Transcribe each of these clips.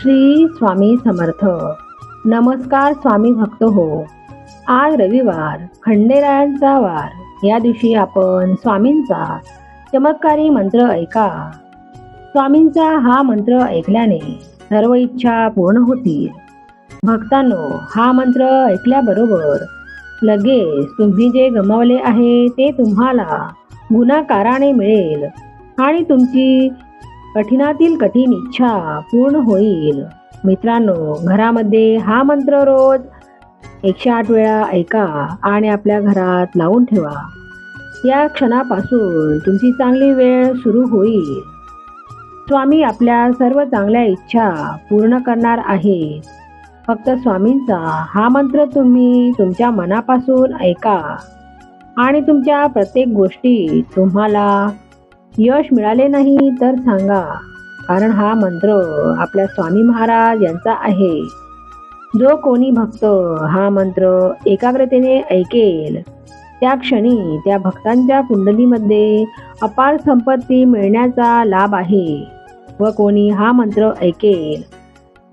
श्री स्वामी समर्थ. नमस्कार स्वामी भक्त हो. आज रविवार खंडेरायांचा वार. या दिवशी आपण स्वामींचा चमत्कारी मंत्र ऐका. स्वामींचा हा मंत्र ऐकल्याने सर्व इच्छा पूर्ण होतील. भक्तांनो हा मंत्र ऐकल्याबरोबर लगेच तुम्ही जे गमावले आहे ते तुम्हाला गुणाकाराने मिळेल आणि तुमची कठीणातील कठीण इच्छा पूर्ण होईल. मित्रांनो घरामध्ये हा मंत्र रोज एकशे आठ वेळा ऐका आणि आपल्या घरात लावून ठेवा. या क्षणापासून तुमची चांगली वेळ सुरू होईल. स्वामी आपल्या सर्व चांगल्या इच्छा पूर्ण करणार आहे. फक्त स्वामींचा हा मंत्र तुम्ही तुमच्या मनापासून ऐका आणि तुमच्या प्रत्येक गोष्टी तुम्हाला यश मिळाले नाही तर सांगा. कारण हा मंत्र आपल्या स्वामी महाराज यांचा आहे. जो कोणी भक्त हा मंत्र एकाग्रतेने ऐकेल त्या क्षणी त्या भक्तांच्या कुंडलीमध्ये अपार संपत्ती मिळण्याचा लाभ आहे व कोणी हा मंत्र ऐकेल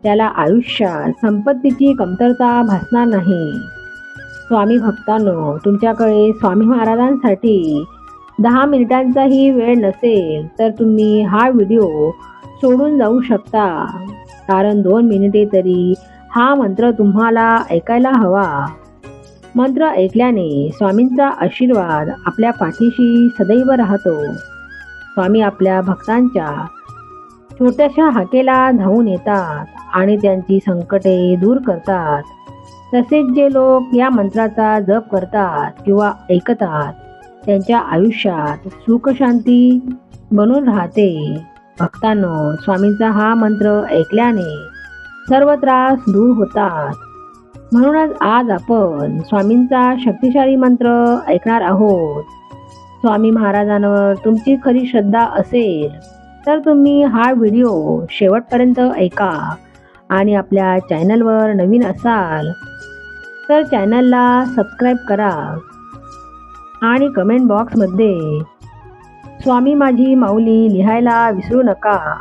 त्याला आयुष्यात संपत्तीची कमतरता भासणार नाही. स्वामी भक्तांनो तुमच्याकडे स्वामी महाराजांसाठी दहा मिनिटांचाही वेळ नसेल तर तुम्ही हा व्हिडिओ सोडून जाऊ शकता. कारण दोन मिनिटे तरी हा मंत्र तुम्हाला ऐकायला हवा. मंत्र ऐकल्याने स्वामींचा आशीर्वाद आपल्या पाठीशी सदैव राहतो. स्वामी आपल्या भक्तांच्या छोट्याशा हाकेला धावून येतात आणि त्यांची संकटे दूर करतात. तसेच जे लोक या मंत्राचा जप करतात किंवा ऐकतात त्यांच्या आयुष्यात सुख शांती बनून राहते. भक्तांनो स्वामींचा हा मंत्र ऐकल्याने सर्व त्रास दूर होतात. म्हणूनच आज आपण स्वामींचा शक्तिशाली मंत्र ऐकणार आहोत. स्वामी महाराजांवर तुमची खरी श्रद्धा असेल तर तुम्ही हा व्हिडिओ शेवटपर्यंत ऐका आणि आपल्या चॅनलवर नवीन असाल तर चॅनलला सबस्क्राईब करा. आणि कमेंट बॉक्समध्ये स्वामी माझी माऊली लिहायला विसरू नका.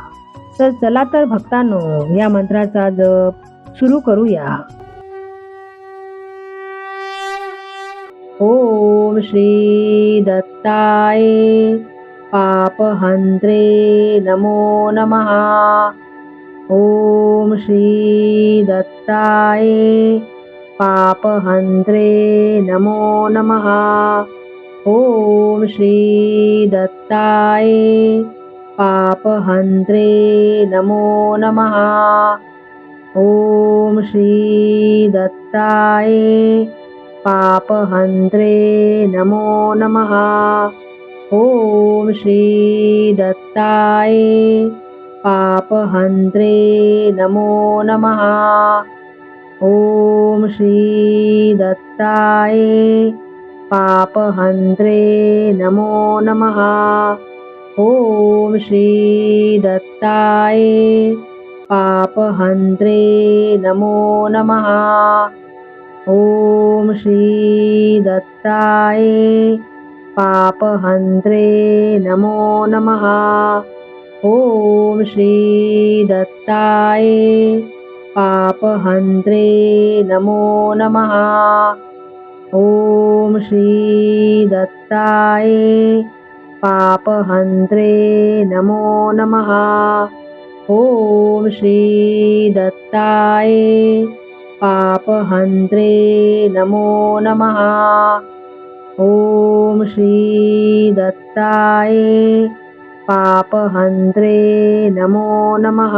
तर चला तर भक्तांनो या मंत्राचा जप सुरू करूया. ओम श्री दत्ताय पापहंत्रे नमो नमहा ओम श्री दत्ताय पापहंत्रे नमो नमहा ॐ श्रीदत्ताय पापहन्त्रे नमो नमः। ॐ श्रीदत्ताय पापहन्त्रे नमो नमः। ॐ श्रीदत्ताय पापहन्त्रे नमो नमः। ॐ श्रीदत्ताय पापहन्त्रे नमो नमः। ॐ श्रीदत्ताय पापहन्त्रे नमो नमः। ॐ श्रीदत्ताय पापहन्त्रे नमो नमः। ॐ श्रीदत्ताय पापहन्त्रे नमो नमः। ॐ श्रीदत्ताय पापहन्त्रे नमो नमः। ॐ श्रीदत्ताय पापहन्त्रे नमो नमः। ॐ श्रीदत्ताय पापहन्त्रे नमो नमः।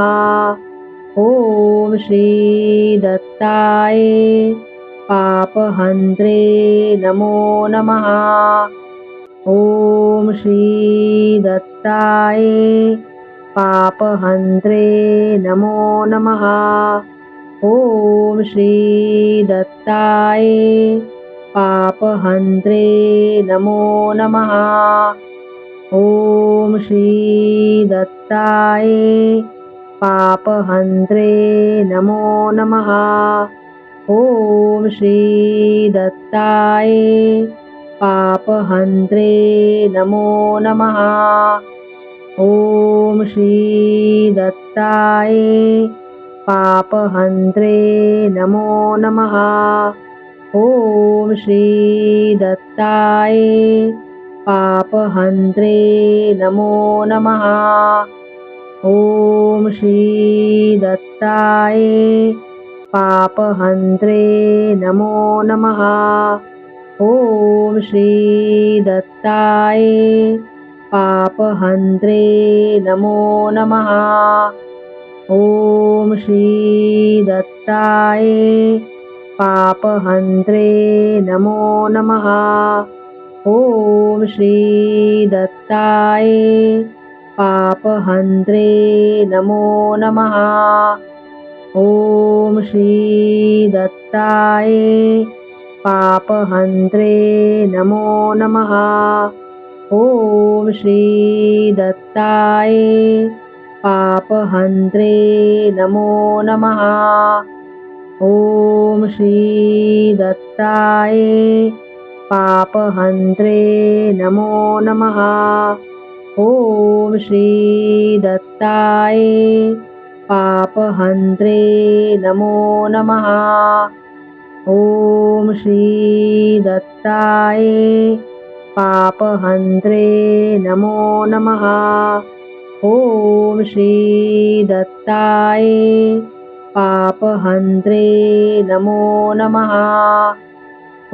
ॐ श्रीदत्ताय पापहन्त्रे नमो नमः। ॐ श्रीदत्ताय पापहन्त्रे नमो नमः। ॐ श्रीदत्ताय पापहन्त्रे नमो नमः। ॐ श्रीदत्ताय पापहन्त्रे नमो नमः। ओम श्री दत्ताय पापहंत्रे नमो नमः। ओम श्री दत्ताय पापहन्त्रे नमो नमः। ॐ श्रीदत्ताय पापहन्त्रे नमो नमः। ॐ श्रीदत्ताय पापहन्त्रे नमो नमः। ॐ श्रीदत्ताय पापहन्त्रे नमो नमः। ॐ श्रीदत्ताय पापहन्त्रे नमो नमः। ॐ श्रीदत्ताय पापहन्त्रे नमो नमः ॐ श्रीदत्ताय पापहन्त्रे नमो नमः। ॐ श्रीदत्ताय पापहन्त्रे नमो नमः। ॐ श्रीदत्ताय पापहन्त्रे नमो नमः। ॐ श्रीदत्ताय पापहन्त्रे नमो नमः। ॐ श्रीदत्ताय पापहन्त्रे नमो नमः। ॐ श्रीदत्ताय पापहन्त्रे नमो नमः।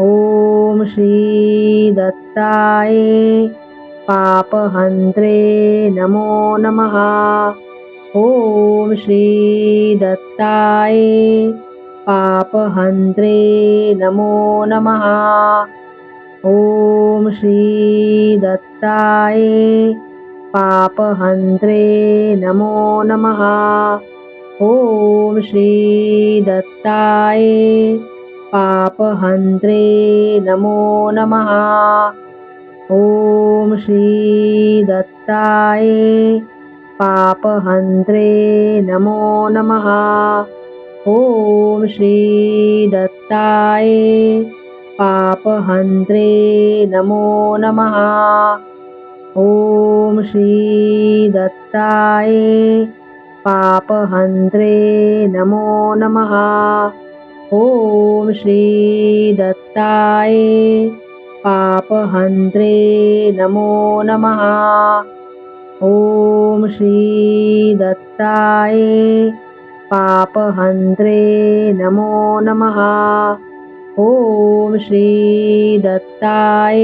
ॐ श्रीदत्ताय पापहन्त्रे नमो नमः ॐ श्रीदत्ताय पापहन्त्रे नमो नमः। ॐ श्रीदत्ताय पापहन्त्रे नमो नमः। ॐ श्रीदत्ताय पापहन्त्रे नमो नमः। ॐ श्रीदत्ताय पापहन्त्रे नमो नमः। ॐ श्रीदत्ताय पापहन्त्रे नमो नमः। ॐ श्रीदत्ताय पापहन्त्रे नमो नमः। ॐ श्रीदत्ताय पापहन्त्रे नमो नमः ॐ श्रीदत्ताय पापहन्त्रे नमो नमः। ॐ श्रीदत्ताय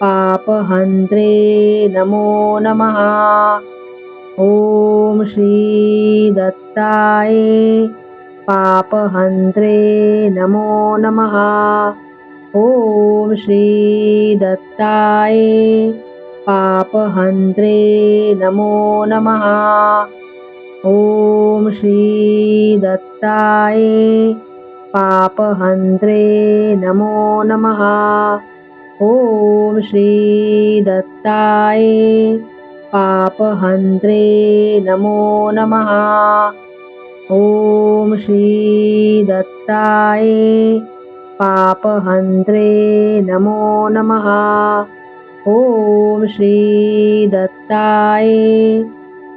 पापहन्त्रे नमो नमः। ॐ श्रीदत्ताय पापहन्त्रे नमो नमः। ॐ श्रीदत्ताय पापहन्त्रे नमो नमः। ॐ श्रीदत्ताय पापहन्त्रे नमो नमः। ॐ श्रीदत्ताय पापहन्त्रे नमो नमः। ॐ श्रीदत्ताय पापहन्त्रे नमो नमः ॐ श्रीदत्ताय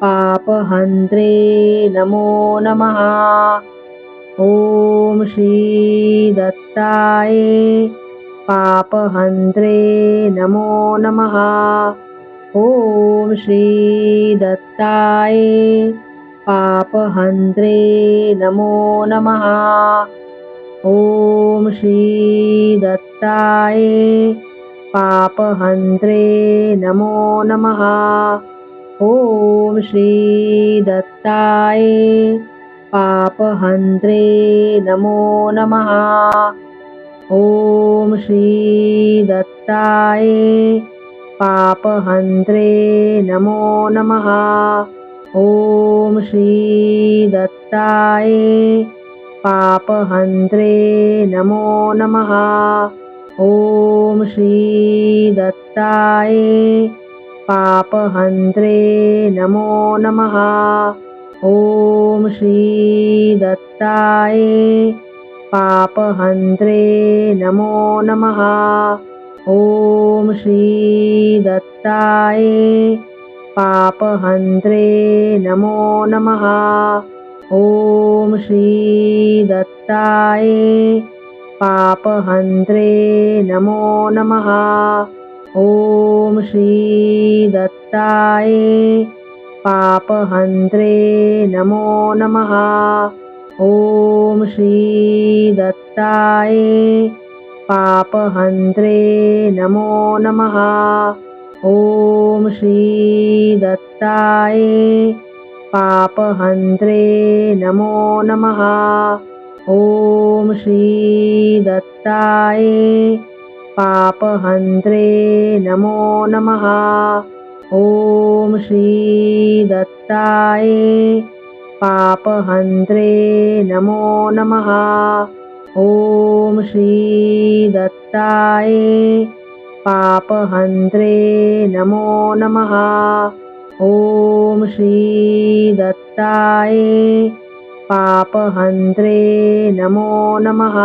पापहन्त्रे नमो नमः। ॐ श्रीदत्ताय पापहन्त्रे नमो नमः। ॐ श्रीदत्ताय पापहन्त्रे नमो नमः। ॐ श्रीदत्ताय पापहन्त्रे नमो नमः। ॐ श्रीदत्ताय पापहन्त्रे नमो नमः। ॐ श्रीदत्ताय पापहन्त्रे नमो नमः। ॐ श्रीदत्ताय पापहन्त्रे नमो नमः ॐ श्रीदत्ताय पापहन्त्रे नमो नमः। ॐ श्रीदत्ताय पापहन्त्रे नमो नमः। ॐ श्रीदत्ताय पापहन्त्रे नमो नमः। ॐ श्री दत्ताय पापहन्त्रे नमो नमः। ॐ श्री दत्ताय पापहन्त्रे नमो नमः। ॐ श्री दत्ताय पापहन्त्रे नमो नमः। ॐ श्री दत्ताय पापहन्त्रे नमो नमः ॐ श्री दत्ताय पापहन्त्रे नमो नमः। ॐ श्री दत्ताय पापहन्त्रे नमो नमः। ॐ श्री दत्ताय पापहन्त्रे नमो नमः। ॐ श्री दत्ताय पापहन्त्रे नमो नमः।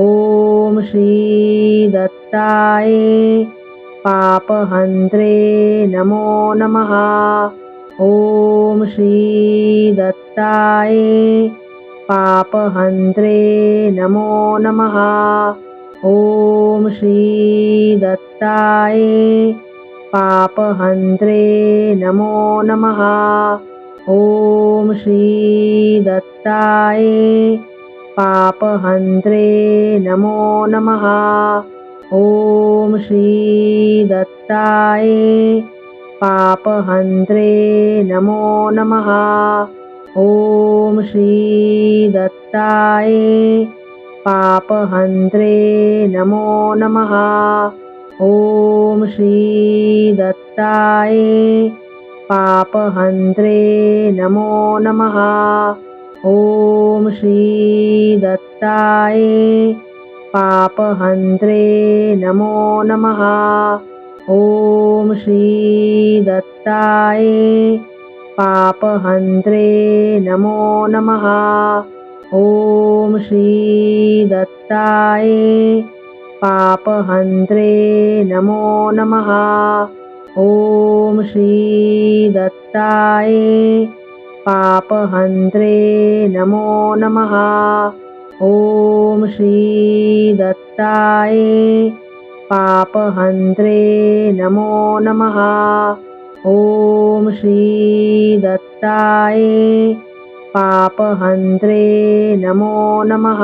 ॐ श्री दत्ताय पापहन्त्रे नमो नमः। ॐ श्री दत्ताय पापहन्त्रे नमो नमः। ॐ श्री दत्ताय पापहन्त्रे नमो नमः ॐ श्री दत्ताय पापहन्त्रे नमो नमः। ॐ श्री दत्ताय पापहन्त्रे नमो नमः। ॐ श्री दत्ताय पापहन्त्रे नमो नमः। ॐ श्री दत्ताय पापहन्त्रे नमो नमः। ॐ श्री दत्ताय पापहन्त्रे नमो नमः। ॐ श्री दत्ताय पापहन्त्रे नमो नमः। ॐ श्री दत्ताय पापहन्त्रे नमो नमः ॐ श्री दत्ताय पापहन्त्रे नमो नमः। ॐ श्री दत्ताय पापहन्त्रे नमो नमः। ॐ श्री दत्ताय पापहन्त्रे नमो नमः